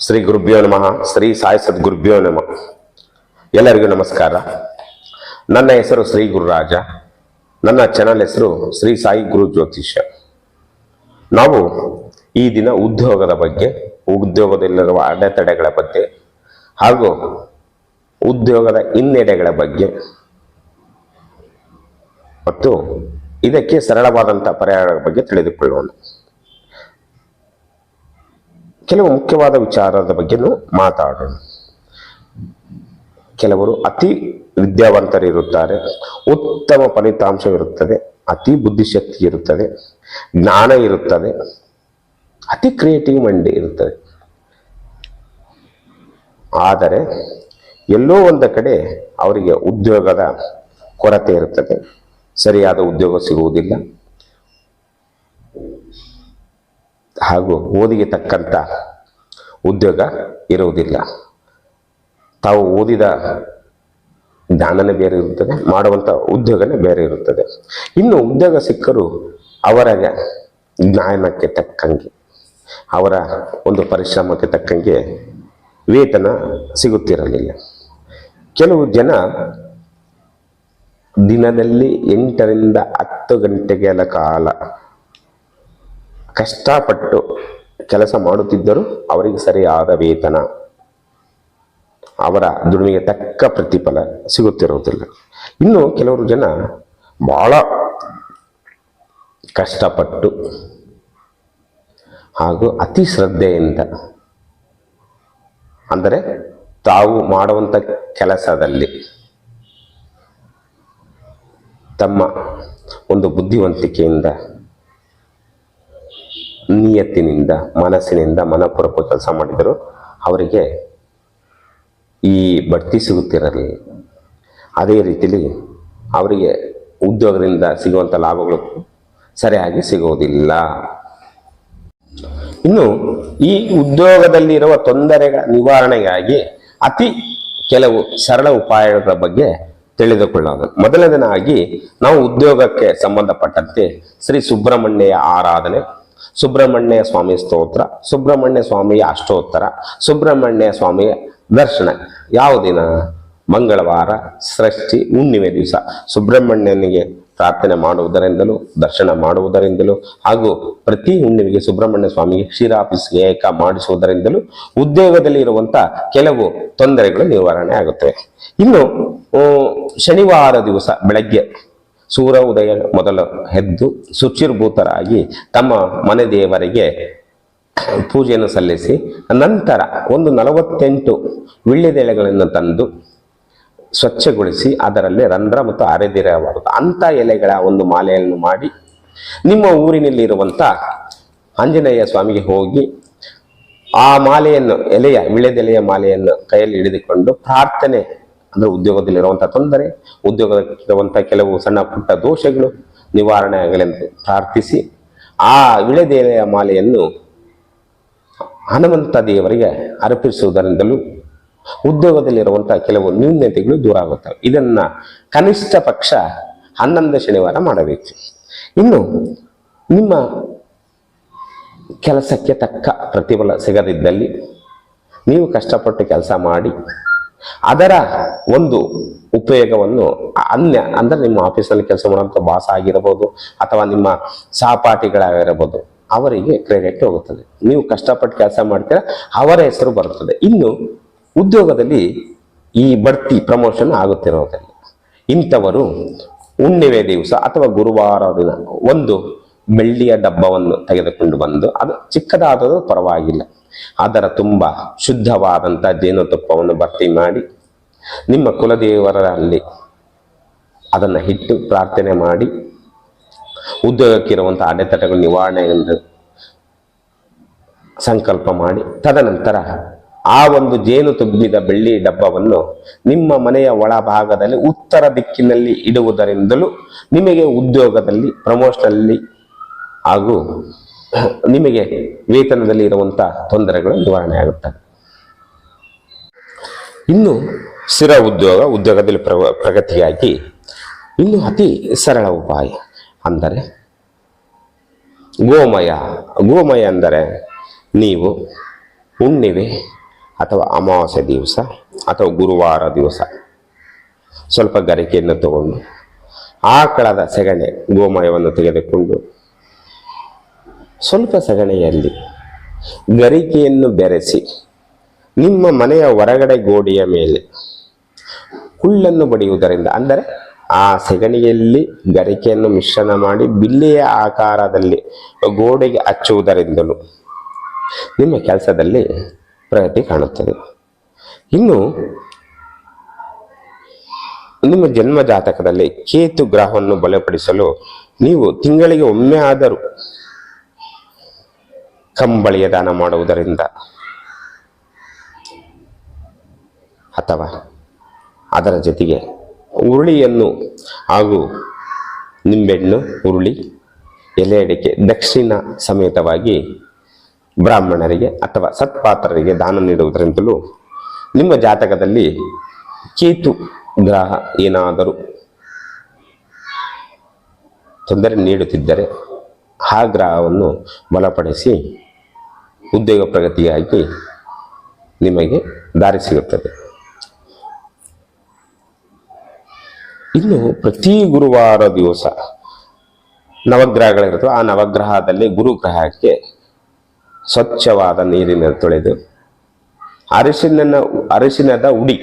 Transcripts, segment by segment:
ಶ್ರೀ ಗುರುಭ್ಯೋ ನಮಃ, ಶ್ರೀ ಸಾಯಿ ಸದ್ಗುರುಭ್ಯೋ ನಮಃ. ಎಲ್ಲರಿಗೂ ನಮಸ್ಕಾರ. ನನ್ನ ಹೆಸರು ಶ್ರೀ ಗುರುರಾಜ. ನನ್ನ ಚಾನಲ್ ಹೆಸರು ಶ್ರೀ ಸಾಯಿ ಗುರು ಜ್ಯೋತಿಷ್ಯ. ನಾವು ಈ ದಿನ ಉದ್ಯೋಗದ ಬಗ್ಗೆ, ಉದ್ಯೋಗದಲ್ಲಿರುವ ಅಡೆತಡೆಗಳ ಬಗ್ಗೆ ಹಾಗೂ ಉದ್ಯೋಗದ ಹಿನ್ನೆಡೆಗಳ ಬಗ್ಗೆ ಮತ್ತು ಇದಕ್ಕೆ ಸರಳವಾದಂಥ ಪರಿಹಾರಗಳ ಬಗ್ಗೆ ತಿಳಿದುಕೊಳ್ಳೋಣ. ಕೆಲವು ಮುಖ್ಯವಾದ ವಿಚಾರದ ಬಗ್ಗೆನೂ ಮಾತಾಡೋಣ. ಕೆಲವರು ಅತಿ ವಿದ್ಯಾವಂತರಿರುತ್ತಾರೆ, ಉತ್ತಮ ಫಲಿತಾಂಶವಿರುತ್ತದೆ, ಅತಿ ಬುದ್ಧಿಶಕ್ತಿ ಇರುತ್ತದೆ, ಜ್ಞಾನ ಇರುತ್ತದೆ, ಅತಿ ಕ್ರಿಯೇಟಿವ್ ಮೈಂಡ್ ಇರುತ್ತದೆ. ಆದರೆ ಎಲ್ಲೋ ಒಂದು ಕಡೆ ಅವರಿಗೆ ಉದ್ಯೋಗದ ಕೊರತೆ ಇರುತ್ತದೆ. ಸರಿಯಾದ ಉದ್ಯೋಗ ಸಿಗುವುದಿಲ್ಲ. ಹಾಗೂ ಓದಿಗೆ ತಕ್ಕಂಥ ಉದ್ಯೋಗ ಇರುವುದಿಲ್ಲ. ತಾವು ಓದಿದ ಜ್ಞಾನನೇ ಬೇರೆ ಇರುತ್ತದೆ ಮಾಡುವಂಥ ಉದ್ಯೋಗನೇ ಬೇರೆ ಇರುತ್ತದೆ. ಇನ್ನು ಉದ್ಯೋಗ ಸಿಕ್ಕರೂ ಅವರ ಜ್ಞಾನಕ್ಕೆ ತಕ್ಕಂಗೆ, ಅವರ ಒಂದು ಪರಿಶ್ರಮಕ್ಕೆ ತಕ್ಕಂಗೆ ವೇತನ ಸಿಗುತ್ತಿರಲಿಲ್ಲ. ಕೆಲವು ಜನ ದಿನದಲ್ಲಿ ಎಂಟರಿಂದ ಹತ್ತು ಗಂಟೆಗಳ ಕಾಲ ಕಷ್ಟಪಟ್ಟು ಕೆಲಸ ಮಾಡುತ್ತಿದ್ದರೂ ಅವರಿಗೆ ಸರಿಯಾದ ವೇತನ. ಅವರ ದುಡಿಮೆಗೆ ತಕ್ಕ ಪ್ರತಿಫಲ ಸಿಗುತ್ತಿರುವುದಿಲ್ಲ. ಇನ್ನು ಕೆಲವರು ಜನ ಬಹಳ ಕಷ್ಟಪಟ್ಟು ಹಾಗೂ ಅತಿ ಶ್ರದ್ಧೆಯಿಂದ ಅಂದರೆ ತಾವು ಮಾಡುವಂಥ ಕೆಲಸದಲ್ಲಿ ತಮ್ಮ ಒಂದು ಬುದ್ಧಿವಂತಿಕೆಯಿಂದ ನಿಯತ್ತಿನಿಂದ, ಮನಸ್ಸಿನಿಂದ ಮನಪೂರ್ವಕ ಕೆಲಸ ಮಾಡಿದರು ಅವರಿಗೆ ಈ ಬಡ್ತಿ ಸಿಗುತ್ತಿರಲಿಲ್ಲ ಅದೇ ರೀತಿಯಲ್ಲಿ ಅವರಿಗೆ ಉದ್ಯೋಗದಿಂದ ಸಿಗುವಂಥ ಲಾಭಗಳು ಸರಿಯಾಗಿ ಸಿಗುವುದಿಲ್ಲ. ಇನ್ನು ಈ ಉದ್ಯೋಗದಲ್ಲಿರುವ ತೊಂದರೆಗಳ ನಿವಾರಣೆಗಾಗಿ ಅತಿ ಕೆಲವು ಸರಳ ಉಪಾಯಗಳ ಬಗ್ಗೆ ತಿಳಿದುಕೊಳ್ಳೋದು ಮೊದಲನೇದಾಗಿ ನಾವು ಉದ್ಯೋಗಕ್ಕೆ ಸಂಬಂಧಪಟ್ಟಂತೆ ಶ್ರೀ ಸುಬ್ರಹ್ಮಣ್ಯ ಆರಾಧನೆ ಸುಬ್ರಹ್ಮಣ್ಯ ಸ್ವಾಮಿ ಸ್ತೋತ್ರ, ಸುಬ್ರಹ್ಮಣ್ಯ ಸ್ವಾಮಿಯ ಅಷ್ಟೋತ್ತರ, ಸುಬ್ರಹ್ಮಣ್ಯ ಸ್ವಾಮಿಯ ದರ್ಶನ. ಯಾವ ದಿನ? ಮಂಗಳವಾರ, ಸೃಷ್ಟಿ, ಹುಣ್ಣಿಮೆ ದಿವಸ. ಸುಬ್ರಹ್ಮಣ್ಯನಿಗೆ ಪ್ರಾರ್ಥನೆ ಮಾಡುವುದರಿಂದಲೂ, ದರ್ಶನ ಮಾಡುವುದರಿಂದಲೂ, ಹಾಗೂ ಪ್ರತಿ ಹುಣ್ಣಿಮೆಗೆ ಸುಬ್ರಹ್ಮಣ್ಯ ಸ್ವಾಮಿಗೆ ಕ್ಷೀರಾಭಿಷೇಕ ಮಾಡಿಸುವುದರಿಂದಲೂ, ಉದ್ಯೋಗದಲ್ಲಿ ಇರುವಂತ ಕೆಲವು ತೊಂದರೆಗಳು ನಿವಾರಣೆ ಆಗುತ್ತವೆ ಇನ್ನು ಶನಿವಾರ ದಿವಸ, ಬೆಳಗ್ಗೆ. ಸೂರ್ಯ ಉದಯ ಮೊದಲು ಹೆದ್ದು ಶುಚಿರ್ಭೂತರಾಗಿ ತಮ್ಮ ಮನೆ ದೇವರಿಗೆ ಪೂಜೆಯನ್ನು ಸಲ್ಲಿಸಿ, ನಂತರ ಒಂದು ನಲವತ್ತೆಂಟು ವಿಳ್ಳೆದೆಳೆಗಳನ್ನು ತಂದು ಸ್ವಚ್ಛಗೊಳಿಸಿ ಅದರಲ್ಲಿ ರಂಧ್ರ ಮತ್ತು ಅರೆದಿರಬಾರದು ಅಂಥ ಎಲೆಗಳ ಒಂದು ಮಾಲೆಯನ್ನು ಮಾಡಿ ನಿಮ್ಮ ಊರಿನಲ್ಲಿರುವಂಥ ಆಂಜನೇಯ ಸ್ವಾಮಿಗೆ ಹೋಗಿ ಆ ಮಾಲೆಯನ್ನು, ಎಲೆಯ ವಿಳೆದೆಲೆಯ ಮಾಲೆಯನ್ನು ಕೈಯಲ್ಲಿ ಹಿಡಿದುಕೊಂಡು ಪ್ರಾರ್ಥನೆ ಅಂದ್ರೆ ಉದ್ಯೋಗದಲ್ಲಿರುವಂಥ ತೊಂದರೆ, ಉದ್ಯೋಗದಲ್ಲಿರುವಂಥ ಕೆಲವು ಸಣ್ಣ ಪುಟ್ಟ ದೋಷಗಳು ನಿವಾರಣೆ ಆಗಲೆಂದು ಪ್ರಾರ್ಥಿಸಿ, ಆ ವಿಳೆದೆಲೆಯ ಮಾಲೆಯನ್ನು ಹನುಮಂತ ದೇವರಿಗೆ ಅರ್ಪಿಸುವುದರಿಂದಲೂ ಉದ್ಯೋಗದಲ್ಲಿರುವಂಥ ಕೆಲವು ನ್ಯೂನ್ಯತೆಗಳು ದೂರ ಆಗುತ್ತವೆ. ಇದನ್ನ ಕನಿಷ್ಠ ಪಕ್ಷ ಹನ್ನೊಂದು ಶನಿವಾರ ಮಾಡಬೇಕು. ಇನ್ನು ನಿಮ್ಮ ಕೆಲಸಕ್ಕೆ ತಕ್ಕ ಪ್ರತಿಫಲ ಸಿಗದಿದ್ದಲ್ಲಿ ನೀವು ಕಷ್ಟಪಟ್ಟು ಕೆಲಸ ಮಾಡಿ ಅದರ ಒಂದು ಉಪಯೋಗವನ್ನು ಅನ್ಯ, ಅಂದ್ರೆ ನಿಮ್ಮ ಆಫೀಸಲ್ಲಿ ಕೆಲಸ ಮಾಡುವಂಥ ಬಾಸ್ ಆಗಿರಬಹುದು ಅಥವಾ ನಿಮ್ಮ ಸಹಪಾಠಿಗಳಾಗಿರಬಹುದು ಅವರಿಗೆ ಕ್ರೆಡಿಟ್ ಹೋಗುತ್ತದೆ. ನೀವು ಕಷ್ಟಪಟ್ಟು ಕೆಲಸ ಮಾಡ್ತೀರಾ, ಅವರ ಹೆಸರು ಬರುತ್ತದೆ. ಇನ್ನು ಉದ್ಯೋಗದಲ್ಲಿ ಈ ಬಡ್ತಿ ಪ್ರಮೋಷನ್ ಆಗುತ್ತಿರುವುದಿಲ್ಲ. ಇಂಥವರು ಹುಣ್ಣಿಮೆ ದಿವಸ ಅಥವಾ ಗುರುವಾರ ದಿನ ಒಂದು ಬೆಳ್ಳಿಯ ಡಬ್ಬವನ್ನು ತೆಗೆದುಕೊಂಡು ಬಂದು, ಅದು ಚಿಕ್ಕದಾದರೂ ಪರವಾಗಿಲ್ಲ. ಅದರ ತುಂಬ ಶುದ್ಧವಾದಂಥ ಜೇನುತುಪ್ಪವನ್ನು ಭರ್ತಿ ಮಾಡಿ ನಿಮ್ಮ ಕುಲದೇವರಲ್ಲಿ ಅದನ್ನು ಇಟ್ಟು ಪ್ರಾರ್ಥನೆ ಮಾಡಿ ಉದ್ಯೋಗಕ್ಕಿರುವಂಥ ಅಡೆತಡೆಗಳು ನಿವಾರಣೆ ಎಂದು ಸಂಕಲ್ಪ ಮಾಡಿ ತದನಂತರ ಆ ಒಂದು ಜೇನು ತುಂಬಿದ ಬೆಳ್ಳಿ ಡಬ್ಬವನ್ನು ನಿಮ್ಮ ಮನೆಯ ಒಳಭಾಗದಲ್ಲಿ ಉತ್ತರ ದಿಕ್ಕಿನಲ್ಲಿ ಇಡುವುದರಿಂದಲೂ ನಿಮಗೆ ಉದ್ಯೋಗದಲ್ಲಿ ಪ್ರಮೋಷನಲ್ಲಿ ಹಾಗೂ ನಿಮಗೆ ವೇತನದಲ್ಲಿ ಇರುವಂಥ ತೊಂದರೆಗಳು ನಿವಾರಣೆ ಆಗುತ್ತವೆ. ಇನ್ನು ಸ್ಥಿರ ಉದ್ಯೋಗ, ಉದ್ಯೋಗದಲ್ಲಿ ಪ್ರ ಪ್ರಗತಿಯಾಗಿ ಇನ್ನು ಅತಿ ಸರಳ ಉಪಾಯ ಅಂದರೆ ಗೋಮಯ. ಗೋಮಯ ಅಂದರೆ ನೀವು ಹುಣ್ಣಿಮೆ ಅಥವಾ ಅಮಾವಾಸ್ಯೆ ದಿವಸ ಅಥವಾ ಗುರುವಾರ ದಿವಸ ಸ್ವಲ್ಪ ಗರಿಕೆಯನ್ನು ತಗೊಂಡು ಆಕಳದ ಸೆಗಣೆ ಗೋಮಯವನ್ನು ತೆಗೆದುಕೊಂಡು ಸ್ವಲ್ಪ ಸಗಣಿಯಲ್ಲಿ ಗರಿಕೆಯನ್ನು ಬೆರೆಸಿ ನಿಮ್ಮ ಮನೆಯ ಹೊರಗಡೆ ಗೋಡೆಯ ಮೇಲೆ ಹುಲ್ಲನ್ನು ಬಡಿಯುವುದರಿಂದ, ಅಂದರೆ ಆ ಸಗಣಿಯಲ್ಲಿ ಗರಿಕೆಯನ್ನು ಮಿಶ್ರಣ ಮಾಡಿ ಬಿಲ್ಲೆಯ ಆಕಾರದಲ್ಲಿ ಗೋಡೆಗೆ ಹಚ್ಚುವುದರಿಂದಲೂ ನಿಮ್ಮ ಕೆಲಸದಲ್ಲಿ ಪ್ರಗತಿ ಕಾಣುತ್ತದೆ. ಇನ್ನು ನಿಮ್ಮ ಜನ್ಮ ಜಾತಕದಲ್ಲಿ ಕೇತು ಗ್ರಹವನ್ನು ಬಲಪಡಿಸಲು ನೀವು ತಿಂಗಳಿಗೆ ಒಮ್ಮೆ ಆದರೂ ಕಂಬಳಿಯ ದಾನ ಮಾಡುವುದರಿಂದ. ಅಥವಾ ಅದರ ಜೊತೆಗೆ ಉರುಳಿಯನ್ನು ಹಾಗೂ ನಿಂಬೆಹಣ್ಣು, ಉರುಳಿ, ಎಲೆ ಅಡಿಕೆ ದಕ್ಷಿಣ ಸಮೇತವಾಗಿ ಬ್ರಾಹ್ಮಣರಿಗೆ ಅಥವಾ ಸತ್ಪಾತ್ರರಿಗೆ ದಾನ ನೀಡುವುದರಿಂದಲೂ ನಿಮ್ಮ ಜಾತಕದಲ್ಲಿ ಕೇತು ಗ್ರಹ ಏನಾದರೂ ತೊಂದರೆ ನೀಡುತ್ತಿದ್ದರೆ, ಆ ಗ್ರಹವನ್ನು ಬಲಪಡಿಸಿ ಉದ್ಯೋಗ ಪ್ರಗತಿಯಾಗಿ ನಿಮಗೆ ದಾರಿ ಸಿಗುತ್ತದೆ. ಇನ್ನು ಪ್ರತಿ ಗುರುವಾರ ದಿವಸ ನವಗ್ರಹಗಳಿರ್ತವೆ ಆ ನವಗ್ರಹದಲ್ಲಿ ಗುರುಗ್ರಹಕ್ಕೆ ಸ್ವಚ್ಛವಾದ ನೀರಿನ ತೊಳೆದು ಅರಿಶಿನ ಅರಿಶಿನದ ಉಡಿ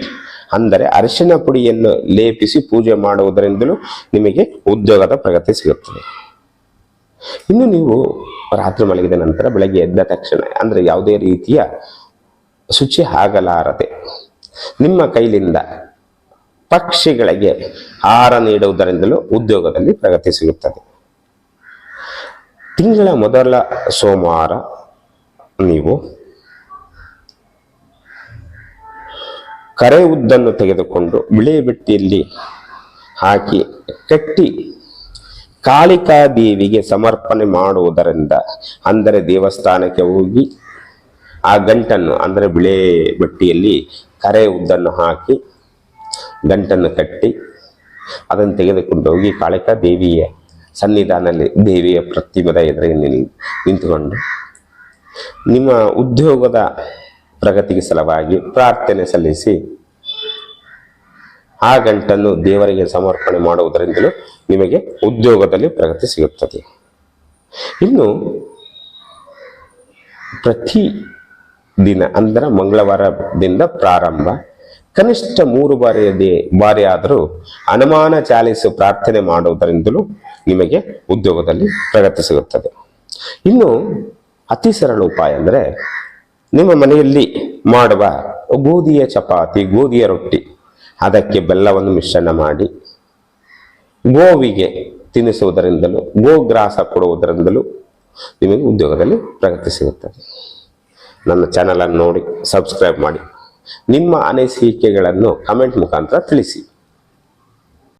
ಅಂದರೆ ಅರಿಶಿನ ಪುಡಿಯನ್ನು ಲೇಪಿಸಿ ಪೂಜೆ ಮಾಡುವುದರಿಂದಲೂ ನಿಮಗೆ ಉದ್ಯೋಗದ ಪ್ರಗತಿ ಸಿಗುತ್ತದೆ. ಇನ್ನು ನೀವು ರಾತ್ರಿ ಮಲಗಿದ ನಂತರ ಬೆಳಗ್ಗೆ ಎದ್ದ ತಕ್ಷಣ, ಅಂದರೆ ಯಾವುದೇ ರೀತಿಯ ಶುಚಿ ಆಗಲಾರದೆ, ನಿಮ್ಮ ಕೈಲಿಂದ ಪಕ್ಷಿಗಳಿಗೆ ಆಹಾರ ನೀಡುವುದರಿಂದಲೂ ಉದ್ಯೋಗದಲ್ಲಿ ಪ್ರಗತಿ ಸಿಗುತ್ತದೆ. ತಿಂಗಳ ಮೊದಲ ಸೋಮವಾರ ನೀವು ಕರೆ ಉದ್ದನ್ನು ತೆಗೆದುಕೊಂಡು ಬಿಳಿ ಬಿಟ್ಟಿಯಲ್ಲಿ ಹಾಕಿ, ಕಟ್ಟಿ ಕಾಳಿಕಾ ದೇವಿಗೆ ಸಮರ್ಪಣೆ ಮಾಡುವುದರಿಂದ, ಅಂದರೆ ದೇವಸ್ಥಾನಕ್ಕೆ ಹೋಗಿ ಆ ಗಂಟನ್ನು, ಅಂದರೆ ಬಿಳೆ ಬಟ್ಟಿಯಲ್ಲಿ ಕರೆ ಉದ್ದನ್ನು ಹಾಕಿ ಗಂಟನ್ನು ಕಟ್ಟಿ ಅದನ್ನು ತೆಗೆದುಕೊಂಡು ಹೋಗಿ ಕಾಳಿಕಾ ದೇವಿಯ ಸನ್ನಿಧಾನದಲ್ಲಿ, ದೇವಿಯ ಪ್ರತಿಮದ ಎದುರಿಗೆ ನಿಲ್, ನಿಂತುಕೊಂಡು ನಿಮ್ಮ ಉದ್ಯೋಗದ ಪ್ರಗತಿಗೆ ಸಲುವಾಗಿ ಪ್ರಾರ್ಥನೆ ಸಲ್ಲಿಸಿ ಆ ಗಂಟನ್ನು ದೇವರಿಗೆ ಸಮರ್ಪಣೆ ಮಾಡುವುದರಿಂದಲೂ ನಿಮಗೆ ಉದ್ಯೋಗದಲ್ಲಿ ಪ್ರಗತಿ ಸಿಗುತ್ತದೆ. ಇನ್ನು ಪ್ರತಿ ದಿನ, ಅಂದರೆ ಮಂಗಳವಾರದಿಂದ ಪ್ರಾರಂಭ, ಕನಿಷ್ಠ ಮೂರು ಬಾರಿಯ ದೇ ಬಾರಿ ಆದರೂ ಅನುಮಾನ ಚಾಲಿಸು ಪ್ರಾರ್ಥನೆ ಮಾಡುವುದರಿಂದಲೂ ನಿಮಗೆ ಉದ್ಯೋಗದಲ್ಲಿ ಪ್ರಗತಿ ಸಿಗುತ್ತದೆ. ಇನ್ನು ಅತಿ ಸರಳ ಉಪಾಯ ಅಂದರೆ ನಿಮ್ಮ ಮನೆಯಲ್ಲಿ ಮಾಡುವ ಗೋಧಿಯ ಚಪಾತಿ, ಗೋಧಿಯ ರೊಟ್ಟಿ ಅದಕ್ಕೆ ಬೆಲ್ಲವನ್ನು ಮಿಶ್ರಣ ಮಾಡಿ ಗೋವಿಗೆ ತಿನ್ನಿಸುವುದರಿಂದಲೂ ಗೋಗ್ರಾಸ ಕೊಡುವುದರಿಂದಲೂ ನಿಮಗೆ ಉದ್ಯೋಗದಲ್ಲಿ ಪ್ರಗತಿ ಸಿಗುತ್ತದೆ. ನನ್ನ ಚಾನಲನ್ನು ನೋಡಿ ಸಬ್ಸ್ಕ್ರೈಬ್ ಮಾಡಿ. ನಿಮ್ಮ ಅನಿಸಿಕೆಗಳನ್ನು ಕಮೆಂಟ್ ಮುಖಾಂತರ ತಿಳಿಸಿ.